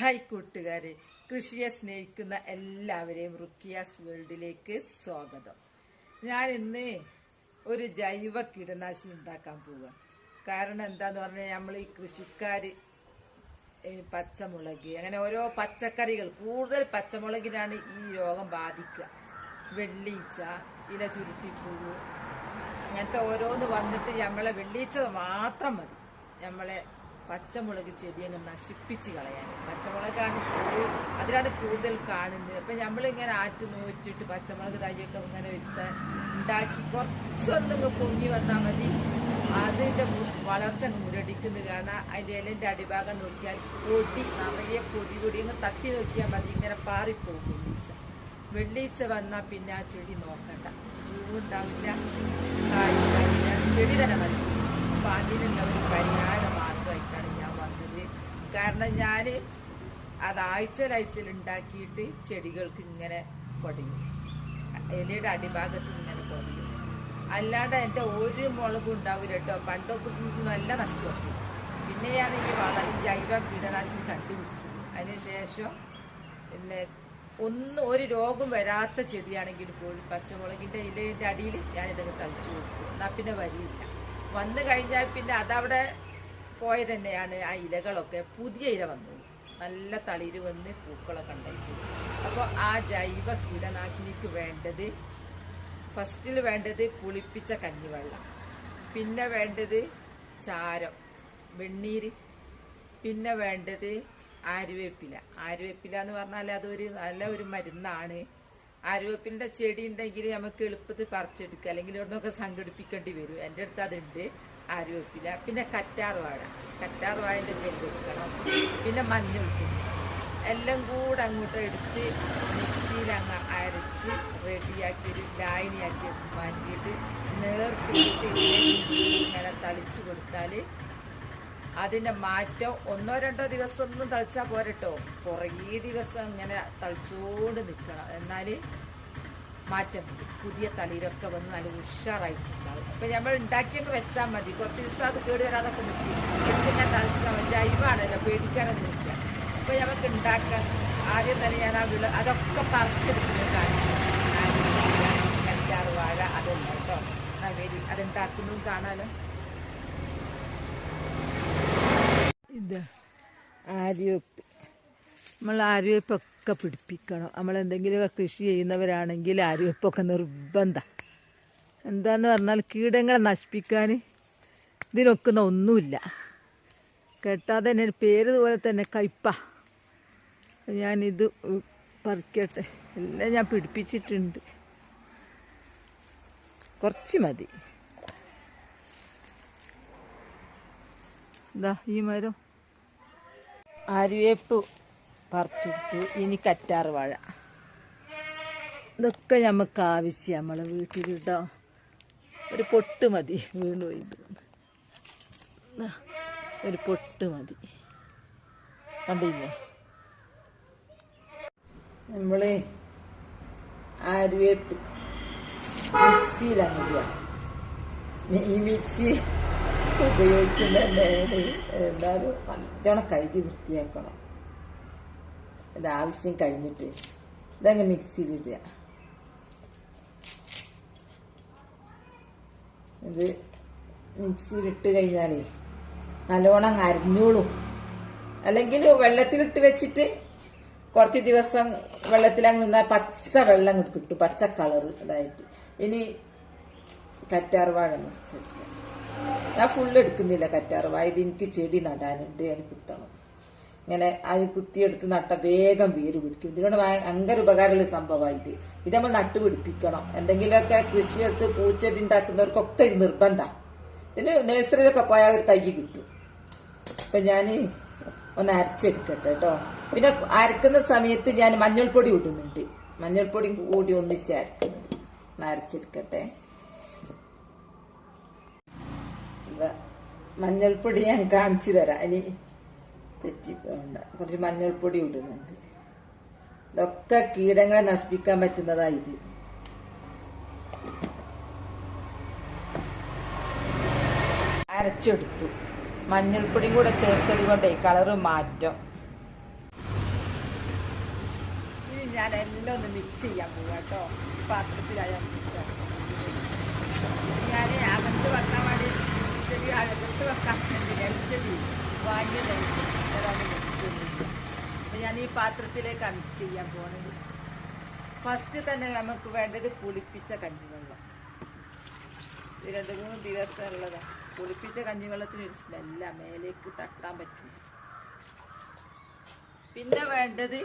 Hi കൂട്ടുകാരെ കൃഷിയെ സ്നേഹിക്കുന്ന എല്ലാവരെയും റുക്കിയാസ് വേൾഡിലേക്ക് സ്വാഗതം. ഞാൻ ഇന്ന് ഒരു ജൈവ കീടനാശിനി ഉണ്ടാക്കാൻ പോവുക. കാരണം എന്താന്ന് പറഞ്ഞാൽ നമ്മൾ ഈ കൃഷിക്കാര് പച്ചമുളക് അങ്ങനെ ഓരോ പച്ചക്കറികൾ കൂടുതൽ പച്ചമുളകിനാണ് ഈ രോഗം ബാധിക്കുക. വെള്ളീച്ച ഇല ചുരുട്ടിപ്പുഴു അങ്ങനത്തെ ഓരോന്ന് വന്നിട്ട് നമ്മളെ വെള്ളീച്ച മാത്രം മതി. നമ്മളെ പച്ചമുളക് ചെടി അങ്ങ് നശിപ്പിച്ച് കളയാൻ. പച്ചമുളകാണ് അതിലാണ് കൂടുതൽ കാണുന്നത്. അപ്പൊ നമ്മളിങ്ങനെ ആറ്റ് നോറ്റിട്ട് പച്ചമുളക് തയ്യൊക്കെ ഇങ്ങനെ വെച്ച് ഉണ്ടാക്കി കുറച്ചൊന്നും പൊങ്ങി വന്നാൽ മതി. അതിന്റെ വളർച്ച മുരടിക്കുന്നത് കാണാം. അതിന്റെ ഇലന്റെ അടിഭാഗം നോക്കിയാൽ പൊടി നിറയെ പൊടി പൊടി അങ്ങ് തട്ടി നോക്കിയാൽ മതി. ഇങ്ങനെ പാറിപ്പോകും വെള്ളീച്ച വെള്ളീച്ച വന്നാൽ പിന്നെ ആ ചെടി നോക്കണ്ട. കായുണ്ടാവില്ല ചെടി തന്നെ മതി. അപ്പൊ അതിനുള്ള ഒരു പരിഹാര കാരണം ഞാൻ അത് ആഴ്ചയിലാഴ്ചയിൽ ഉണ്ടാക്കിയിട്ട് ചെടികൾക്ക് ഇങ്ങനെ പൊടിയും ഇലയുടെ അടിഭാഗത്ത് ഇങ്ങനെ പൊടിയും അല്ലാണ്ട് എന്റെ ഒരു മുളകും ഉണ്ടാവില്ല കേട്ടോ. പണ്ടൊക്കെ നല്ല നഷ്ടപ്പെട്ടു പിന്നെയാണ് ഈ വള ജൈവ കീടനാശിനി കണ്ടുപിടിച്ചത് അതിനുശേഷം പിന്നെ ഒന്നും ഒരു രോഗം വരാത്ത ചെടിയാണെങ്കിൽ പോലും പച്ചമുളകിന്റെ ഇലയുടെ അടിയിൽ ഞാൻ ഇതൊക്കെ തളിച്ചു കൊടുക്കും എന്നാ പിന്നെ വരിയില്ല. വന്നു കഴിഞ്ഞാൽ പിന്നെ അതവിടെ പോയ തന്നെയാണ് ആ ഇലകളൊക്കെ. പുതിയ ഇല വന്നു. നല്ല തളിര് വന്ന് പൂക്കളൊക്കെ ഉണ്ടായിട്ട് അപ്പോൾ ആ ജൈവ കീടനാശിനിക്ക് വേണ്ടത് ഫസ്റ്റിൽ വേണ്ടത് പുളിപ്പിച്ച കഞ്ഞിവെള്ളം. പിന്നെ വേണ്ടത് ചാരം വെണ്ണീര്. പിന്നെ വേണ്ടത് ആരുവേപ്പില ആരുവേപ്പില എന്ന് പറഞ്ഞാൽ അതൊരു നല്ല ഒരു മരുന്നാണ്. ആരുവേപ്പിലിന്റെ ചെടി ഉണ്ടെങ്കിൽ നമുക്ക് എളുപ്പത്തിൽ പറിച്ചെടുക്കുക. അല്ലെങ്കിൽ ഇവിടുന്നൊക്കെ സംഘടിപ്പിക്കേണ്ടി വരും. എന്റെ അടുത്ത് അതുണ്ട്. ആര്യവേപ്പില പിന്നെ കറ്റാർ വാഴ കറ്റാർ വാഴന്റെ ജെല്ല് എടുക്കണം പിന്നെ മഞ്ഞൾ പൊടി എല്ലാം കൂടെ അങ്ങോട്ട് എടുത്ത് മിക്സിയിൽ അങ്ങ് അരച്ച് റെഡിയാക്കി ഒരു ലായനിയാക്കി മാറ്റിയിട്ട് നേർത്തിട്ട് ഇങ്ങനെ തളിച്ചു കൊടുത്താൽ അതിന്റെ മാറ്റം ഒന്നോ രണ്ടോ ദിവസം ഒന്നും തളിച്ചാൽ പോരട്ടോ. കുറേ ദിവസം ഇങ്ങനെ തളിച്ചോണ്ട് നിൽക്കണം എന്നാൽ മാറ്റം. വരും. പുതിയ തളിരൊക്കെ വന്ന് നല്ല ഉഷാറായിട്ടുണ്ടാവും അപ്പൊ നമ്മൾ ഉണ്ടാക്കിയൊക്കെ വെച്ചാൽ മതി. കുറച്ച് ദിവസം അത് കേട് വരാതൊക്കെ നിൽക്കും എടുത്തിങ്ങനെ തളിച്ചാൽ മതി? ജൈവാണല്ലോ പേടിക്കാനൊന്നും ഇല്ല. അപ്പൊ നമുക്ക് ഉണ്ടാക്കാൻ ആദ്യം തന്നെ ഞാൻ ആ വിള അതൊക്കെ പറിച്ചെടുക്കുന്ന കറ്റാറ് വാഴ അതല്ല കേട്ടോ. എന്നാ വരി. അതുണ്ടാക്കുന്നതും കാണാലോ? ഇത് ആര്യവേപ്പ്. നമ്മൾ ആര്യവേപ്പൊക്കെ പിടിപ്പിക്കണം. നമ്മളെന്തെങ്കിലുമൊക്കെ കൃഷി ചെയ്യുന്നവരാണെങ്കിൽ അരിവെപ്പൊക്കെ നിർബന്ധം. എന്താന്ന് പറഞ്ഞാൽ കീടങ്ങളെ നശിപ്പിക്കാൻ ഇതിനൊക്കുന്ന ഒന്നുമില്ല. കേട്ടാതെ തന്നെ പേര് പോലെ തന്നെ കയ്പ. ഞാനിത് പറിക്കട്ടെ. എല്ലാം ഞാൻ പിടിപ്പിച്ചിട്ടുണ്ട്. കുറച്ച് മതി. ഇതാ ഈ മരം. ആര്യവേപ്പ്. പറിച്ചെടുത്തു. ഇനി കറ്റാറ് വാഴ. ഇതൊക്കെ നമുക്ക് ആവശ്യം. നമ്മളെ വീട്ടിലിട്ടോ. ഒരു പൊട്ട് മതി. വീണ് ഇത്. ഒരു പൊട്ട് മതി. കണ്ടില്ലേ? നമ്മൾ ആരുവേട്ട് മിക്സിയിലാണ് ഈ മിക്സി ഉപയോഗിക്കുന്നതന്നെ എന്നാലും നല്ലോണം കഴുകി വൃത്തിയാക്കണം. ഇത് ആവശ്യം കഴിഞ്ഞിട്ട് ഇതങ്ങ് മിക്സിയിലിടുക ഇത് മിക്സിയിലിട്ട് കഴിഞ്ഞാലേ നല്ലോണം അരിഞ്ഞോളും. അല്ലെങ്കിൽ വെള്ളത്തിലിട്ട് വെച്ചിട്ട് കുറച്ച് ദിവസം വെള്ളത്തിലങ്ങ് നിന്നാൽ പച്ച വെള്ളം കിട്ടും പച്ച കളർ അതായിട്ട്. ഇനി കറ്റാർവാഴ മുറിച്ചെടുക്കുക. ഞാൻ ഫുള്ള് എടുക്കുന്നില്ല കറ്റാർവാഴ ഇത് എനിക്ക് ചെടി നടാനുണ്ട് ഞാൻ കുത്തണം. ഇങ്ങനെ അത് കുത്തിയെടുത്ത് നട്ട വേഗം വേര് പിടിക്കും. ഇതിനോട് ഭയ- ഭയങ്കര ഉപകാരമുള്ള സംഭവമാണ് ഇത്. ഇത് നമ്മൾ നട്ടുപിടിപ്പിക്കണം എന്തെങ്കിലുമൊക്കെ കൃഷിയെടുത്ത് പൂച്ചെടി ഉണ്ടാക്കുന്നവർക്കൊക്കെ ഇത് നിർബന്ധമാണ് ഇതിന് നഴ്സറിയിലൊക്കെ പോയാൽ ഒരു തൈ കിട്ടും. അപ്പൊ ഞാൻ ഒന്ന് അരച്ചെടുക്കട്ടെ കേട്ടോ പിന്നെ അരക്കുന്ന സമയത്ത് ഞാൻ മഞ്ഞൾപ്പൊടി ഇടുന്നുണ്ട്. മഞ്ഞൾപ്പൊടി കൂടി ഒന്നിച്ച് അരക്കുന്നുണ്ട് ഒന്ന് അരച്ചെടുക്കട്ടെ. മഞ്ഞൾപ്പൊടി ഞാൻ കാണിച്ചു തരാം. ഇനി തെറ്റിപ്പോണ്ട കുറച്ച് മഞ്ഞൾപ്പൊടി ഇടുന്നുണ്ട്. ഇതൊക്കെ കീടങ്ങളെ നശിപ്പിക്കാൻ പറ്റുന്നതാ ഇത്. അരച്ചെടുത്തു. മഞ്ഞൾപ്പൊടിയും കൂടെ ചേർത്തത് കൊണ്ടേ കളറ് മാറ്റം. ഇനി ഞാൻ എല്ലാം ഒന്ന് മിക്സ് ചെയ്യാൻ പോവാ കേട്ടോ. പാത്രത്തിലായ ഞാൻ അകത്ത് വെക്കാൻ വേണ്ടി ചെറിയ അകത്ത് വെക്കാൻ വേണ്ടി കഴിച്ചത് വെച്ചിട്ടൊന്നുമില്ല. അപ്പൊ ഞാൻ ഈ പാത്രത്തിലേക്ക് മിക്സ് ചെയ്യാൻ പോണത്. ഫസ്റ്റ് തന്നെ നമുക്ക് വേണ്ടത് പുളിപ്പിച്ച കഞ്ഞിവെള്ളം. ഇത് രണ്ട് മൂന്ന് ദിവസം ഉള്ളതാ. പുളിപ്പിച്ച കഞ്ഞിവെള്ളത്തിന് ഒരു സ്മെല്ല മേലേക്ക് തട്ടാൻ പറ്റില്ല. പിന്നെ വേണ്ടത്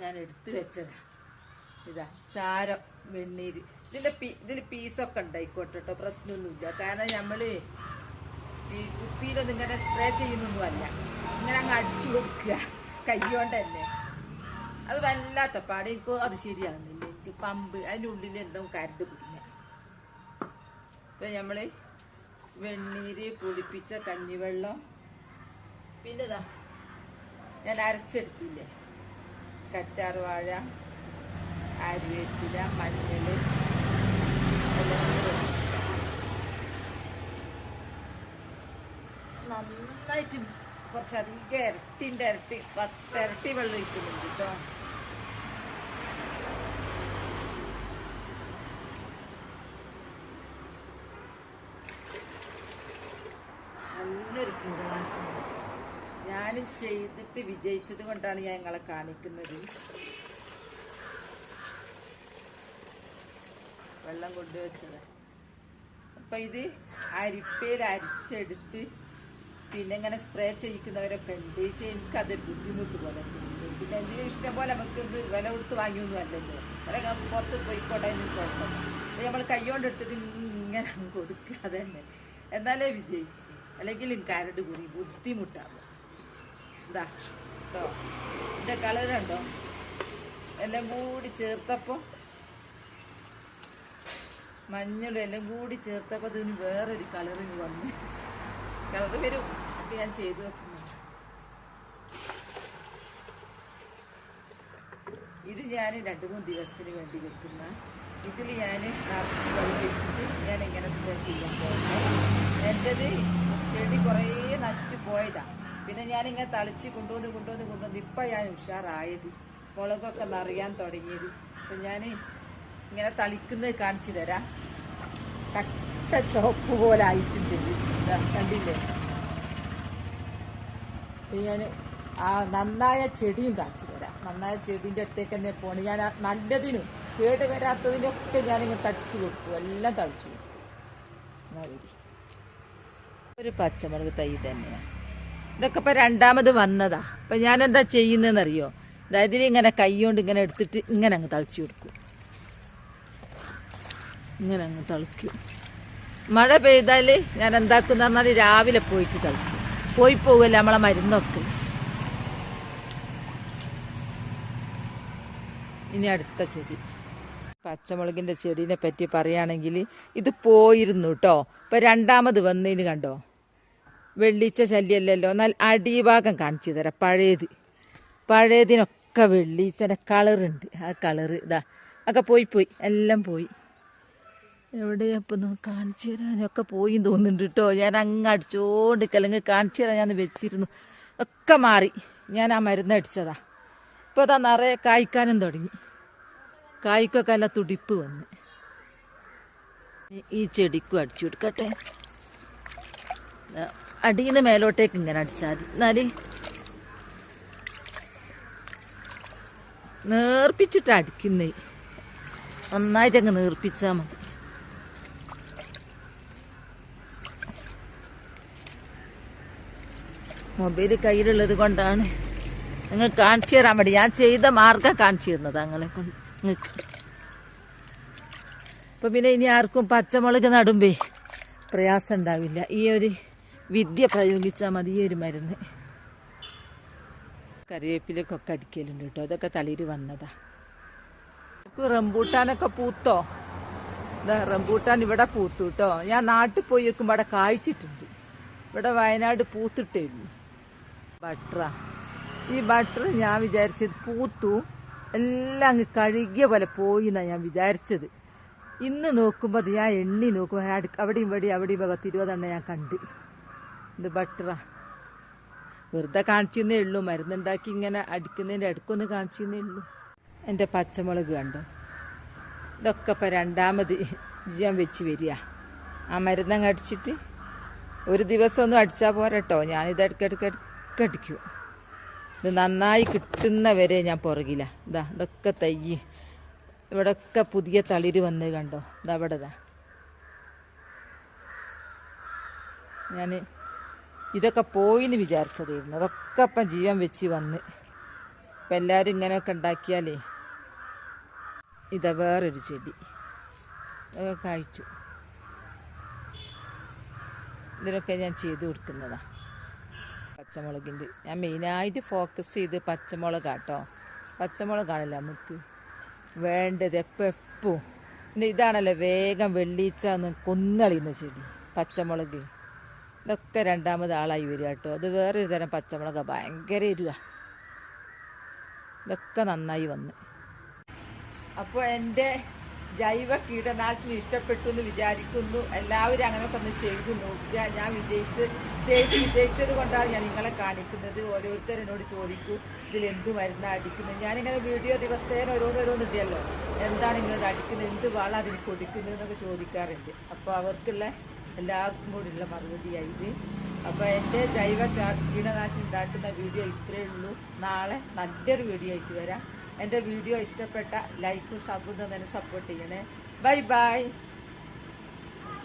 ഞാൻ എടുത്തു വെച്ചതാ. ഇതാ ചാരം വെണ്ണീര്. ഇതിന്റെ ഇതിൽ പീസൊക്കെ ഉണ്ടായിക്കോട്ടെ കേട്ടോ പ്രശ്നമൊന്നുമില്ല. കാരണം നമ്മൾ ഈ കുപ്പിയിലൊന്നും ഇങ്ങനെ സ്പ്രേ ചെയ്യുന്നൊന്നും അല്ല ഇങ്ങനെ അങ്ങ് അടിച്ചു കൊടുക്കുക. കൈകൊണ്ട് തന്നെ അത് വല്ലാത്ത പാടെ. എനിക്ക് അത് ശരിയാകുന്നില്ല എനിക്ക് പമ്പ് അതിന്റെ ഉള്ളിൽ എന്തോ കരട് കുടുങ്ങ ഇപ്പൊ നമ്മൾ വെണ്ണീര് പൊടിപ്പിച്ച കഞ്ഞിവെള്ളം. പിന്നെ ഇതാ ഞാൻ അരച്ചെടുത്തില്ലേ? കറ്റാർ വാഴ കൂടി ഇടും. നന്നായിട്ട് കുറച്ചധികം ഇരട്ടിന്റെ ഇരട്ടി പത്തിരട്ടി വെള്ളം ഒഴിക്കുന്നുണ്ട് കേട്ടോ ഞാനും ചെയ്തിട്ട് വിജയിച്ചത് കൊണ്ടാണ് ഞാൻ നിങ്ങളെ കാണിക്കുന്നത്. വെള്ളം കൊണ്ടുവച്ചത് അപ്പൊ ഇത് അരിപ്പയിൽ അരിച്ചെടുത്ത് പിന്നെ ഇങ്ങനെ സ്പ്രേ ചെയ്യിക്കുന്നവരൊക്കെ ഉണ്ട്. എനിക്ക് എനിക്കതൊരു ബുദ്ധിമുട്ട് പോലെ. പിന്നെ എന്തെങ്കിലും ഇഷ്ടം പോലെ ഇത് വില കൊടുത്ത് വാങ്ങിയൊന്നും അല്ലല്ലോ. അവരൊക്കെ പുറത്ത് പോയിക്കോട്ടെ എന്ന് കുഴപ്പമില്ല നമ്മൾ കൈകൊണ്ട് എടുത്തിട്ട് ഇങ്ങനെ കൊടുക്കുക തന്നെ എന്നാലേ വിജയിക്കും അല്ലെങ്കിൽ കരട് കൂടി ബുദ്ധിമുട്ടാവും. ഇതാ കേട്ടോ ഇതിന്റെ കളർ കണ്ടോ? എല്ലാം കൂടി ചേർത്തപ്പോ മഞ്ഞളും എല്ലാം കൂടി ചേർത്തപ്പോ ഇതിന് വേറൊരു കളറിന് വന്നു. കളർ വരും. അപ്പൊ ഞാൻ ചെയ്തു വെക്കുന്നു. ഇത് ഞാൻ രണ്ടു മൂന്ന് ദിവസത്തിന് വേണ്ടി വെക്കുന്ന. ഇതിൽ ഞാൻ നിറച്ച് വെള്ളം വെച്ചിട്ട് ഞാൻ എങ്ങനെ സ്പ്രേ ചെയ്യാൻ പോകുന്നത് എന്റെത് ചെടി കുറേ നശിച്ചു പോയതാ. പിന്നെ ഞാനിങ്ങനെ തളിച്ച് കൊണ്ടുവന്ന് കൊണ്ടുവന്ന് കൊണ്ടുവന്ന് ഇപ്പം ഞാൻ ഉഷാറായത്. മുളകൊക്കെ നിറയാൻ തുടങ്ങിയത്. അപ്പം ഞാൻ ഇങ്ങനെ തളിക്കുന്നത് കാണിച്ചു തരാം. കട്ട ചോപ്പ് പോലെ ആയിട്ടുണ്ട് കണ്ടില്ലേ? ഞാൻ ആ നന്നായ ചെടിയും കാണിച്ചു തരാം. നന്നായ ചെടീന്റെ അടുത്തേക്ക് തന്നെ പോണ്. ഞാൻ നല്ലതിനും കേട് വരാത്തതിനൊക്കെ ഞാനിങ്ങനെ തടിച്ചു കൊടുക്കും. എല്ലാം തളിച്ചു കൊടുക്കും. ഒരു പച്ചമുളക് തൈ തന്നെയാണ് ഇതൊക്കെ ഇപ്പൊ രണ്ടാമത് വന്നതാ. അപ്പൊ ഞാൻ എന്താ ചെയ്യുന്നതെന്നറിയോ? അതായത് ഇങ്ങനെ കൈ കൊണ്ട് ഇങ്ങനെ എടുത്തിട്ട് ഇങ്ങനെ അങ്ങ് തളിച്ചു കൊടുക്കും. ഇങ്ങനെ അങ്ങ് തളിക്കും. മഴ പെയ്താൽ ഞാൻ എന്താക്കുന്ന പറഞ്ഞാൽ രാവിലെ പോയിട്ട് തളിക്കും. പോയി പോകല്ലേ നമ്മളെ മരുന്നൊക്കെ? ഇനി അടുത്ത ചെടി. പച്ചമുളകിന്റെ ചെടീനെ പറ്റി പറയുകയാണെങ്കിൽ ഇത് പോയിരുന്നു കേട്ടോ ഇപ്പം രണ്ടാമത് വന്നതിന് കണ്ടോ? വെള്ളിച്ച ശല്യമല്ലല്ലോ എന്നാൽ അടിഭാഗം കാണിച്ചു തരാം. പഴയത്. പഴയതിനൊക്കെ വെള്ളീച്ചന്റെ കളറുണ്ട്. ആ കളറ് ഇതാ. ഒക്കെ പോയി പോയി. എല്ലാം പോയി. എവിടെയാ ഇപ്പം കാണിച്ചു തരാനൊക്കെ പോയി തോന്നുന്നുണ്ട് കേട്ടോ ഞാൻ അങ്ങ് അടിച്ചോണ്ട് അല്ലെങ്കിൽ കാണിച്ചു തരാൻ ഞാൻ വെച്ചിരുന്നു. ഒക്കെ മാറി. ഞാൻ ആ മരുന്ന് അടിച്ചതാ. ഇപ്പോൾ അതാ നിറയെ കായ്ക്കാനും തുടങ്ങി. കായ്ക്കൊക്കെ നല്ല തുടിപ്പ് വന്ന്. ഈ- ചെടിക്കും അടിച്ചു കൊടുക്കട്ടെ. അടിയിൽ നിന്ന് മേലോട്ടേക്ക് ഇങ്ങനെ അടിച്ചാൽ മതി. എന്നാലേ നേർപ്പിച്ചിട്ട് അടിക്കുന്നേ. നന്നായിട്ട് നേർപ്പിച്ചാൽ മതി. മൊബൈൽ കയ്യിലുള്ളത് കൊണ്ടാണ്. നിങ്ങൾ കാണിച്ചു തരാൻ വേണ്ടി. ഞാൻ ചെയ്ത മാർഗം കാണിച്ചു തരുന്നത് അങ്ങനെ കൊണ്ട്. നിങ്ങൾക്ക് അപ്പൊ പിന്നെ ഇനി ആർക്കും പച്ചമുളക് നടുമ്പേ പ്രയാസം ഉണ്ടാവില്ല. ഈ ഒരു വിദ്യ പ്രയോഗിച്ചാൽ മതി ഈ ഒരു മരുന്ന്. കറിവേപ്പിലൊക്കെ അടിക്കലുണ്ട് കേട്ടോ. അതൊക്കെ തളിര് വന്നതാ. നമുക്ക് റംബൂട്ടാനൊക്കെ പൂത്തോ? റംബൂട്ടാൻ ഇവിടെ പൂത്തു കേട്ടോ. ഞാൻ നാട്ടിൽ പോയി വെക്കുമ്പോൾ അവിടെ കായ്ച്ചിട്ടുണ്ട്. ഇവിടെ വയനാട് പൂത്തിട്ടേ ഉള്ളൂ. ബട്ടറാ ഈ ബട്ടർ ഞാൻ വിചാരിച്ചത് പൂത്തു. എല്ലാം അങ്ങ് കഴുകിയ പോലെ പോയി എന്നാണ് ഞാൻ വിചാരിച്ചത്. ഇന്ന് നോക്കുമ്പോൾ അത് ഞാൻ എണ്ണി നോക്കുമ്പോൾ അടുക്ക അവിടെയും ഇവിടെയും അവിടെയും പത്ത് ഇരുപതെണ്ണം ഞാൻ കണ്ട്. ഇത് ബട്ടറാ വെറുതെ കാണിച്ചെന്നേ ഉള്ളൂ. മരുന്നുണ്ടാക്കി ഇങ്ങനെ അടിക്കുന്നതിന്റെ അടുക്കൊന്ന് കാണിച്ചെന്നേ ഉള്ളൂ. എന്റെ പച്ചമുളക് കണ്ടോ? ഇതൊക്കെ ഇപ്പം രണ്ടാമത് ഞാൻ വെച്ച് വരിക. ആ മരുന്നങ്ങ് അടിച്ചിട്ട് ഒരു ദിവസമൊന്നും അടിച്ചാൽ പോരട്ടോ. ഞാനിത് ഇടയ്ക്കിടയ്ക്ക് ഇടയ്ക്ക് അടിക്കും ഇത് നന്നായി കിട്ടുന്നവരെ ഞാൻ പുറകില്ല ഇതാ ഇതൊക്കെ തയ്യ്. ഇവിടൊക്കെ പുതിയ തളിര് വന്ന് കണ്ടോ? ഇതാ ഇവിടെ ഇതാ ഞാൻ ഇതൊക്കെ പോയിന്ന് വിചാരിച്ചതായിരുന്നു. അതൊക്കെ അപ്പം ജീവൻ വെച്ച് വന്ന്. ഇപ്പം എല്ലാവരും ഇങ്ങനെയൊക്കെ ഉണ്ടാക്കിയാലേ ഇതാ വേറൊരു ചെടി. അതൊക്കെ കഴിച്ചു ഇതിനൊക്കെ ഞാൻ ചെയ്ത് കൊടുക്കുന്നതാ. പച്ചമുളകിന്റെ. ഞാൻ മെയിനായിട്ട് ഫോക്കസ് ചെയ്ത് പച്ചമുളകാട്ടോ. പച്ചമുളകാണല്ലോ നമുക്ക് വേണ്ടത് എപ്പോൾ എപ്പോൾ പിന്നെ ഇതാണല്ലോ വേഗം വെള്ളിച്ച ഒന്ന് കൊന്നളിയുന്ന ചെടി പച്ചമുളക്. ഇതൊക്കെ രണ്ടാമത് ആളായി വരിക കേട്ടോ. അത് വേറൊരു തരം പച്ചമുളക്. ഭയങ്കര ഇരുക ഇതൊക്കെ നന്നായി വന്ന്. അപ്പോൾ എന്റെ ജൈവ കീടനാശിനി ഇഷ്ടപ്പെട്ടു എന്ന് വിചാരിക്കുന്നു. എല്ലാവരും അങ്ങനെയൊക്കെ ഒന്ന് ചെയ്ത് നോക്കുക. ഞാൻ വിജയിച്ച് ചെയ്ത് വിജയിച്ചത് കൊണ്ടാണ് ഞാൻ നിങ്ങളെ കാണിക്കുന്നത്. ഓരോരുത്തർ എന്നോട് ചോദിക്കൂ ഇതിൽ എന്ത് മരുന്നാണ് അടിക്കുന്നത് ഞാനിങ്ങനെ വീഡിയോ ദിവസേന ഓരോന്നോരോന്ന് ഇതല്ലോ എന്താണ് ഇങ്ങനെ അടിക്കുന്നത്? എന്ത് വള അതിന് കൊടുക്കുന്നത് എന്നൊക്കെ ചോദിക്കാറുണ്ട്. അപ്പോൾ അവർക്കുള്ള എല്ലാവർക്കും കൂടിയുള്ള മറുപടിയായി അപ്പൊ എന്റെ ജൈവ കീടനാശിനി ഉണ്ടാക്കുന്ന വീഡിയോ ഇത്രയേ ഉള്ളൂ. നാളെ നല്ലൊരു വീഡിയോ ആയിട്ട് വരാം. എന്റെ വീഡിയോ ഇഷ്ടപ്പെട്ട ലൈക്കും സബും തന്നെ സപ്പോർട്ട് ചെയ്യണേ. Bye bye.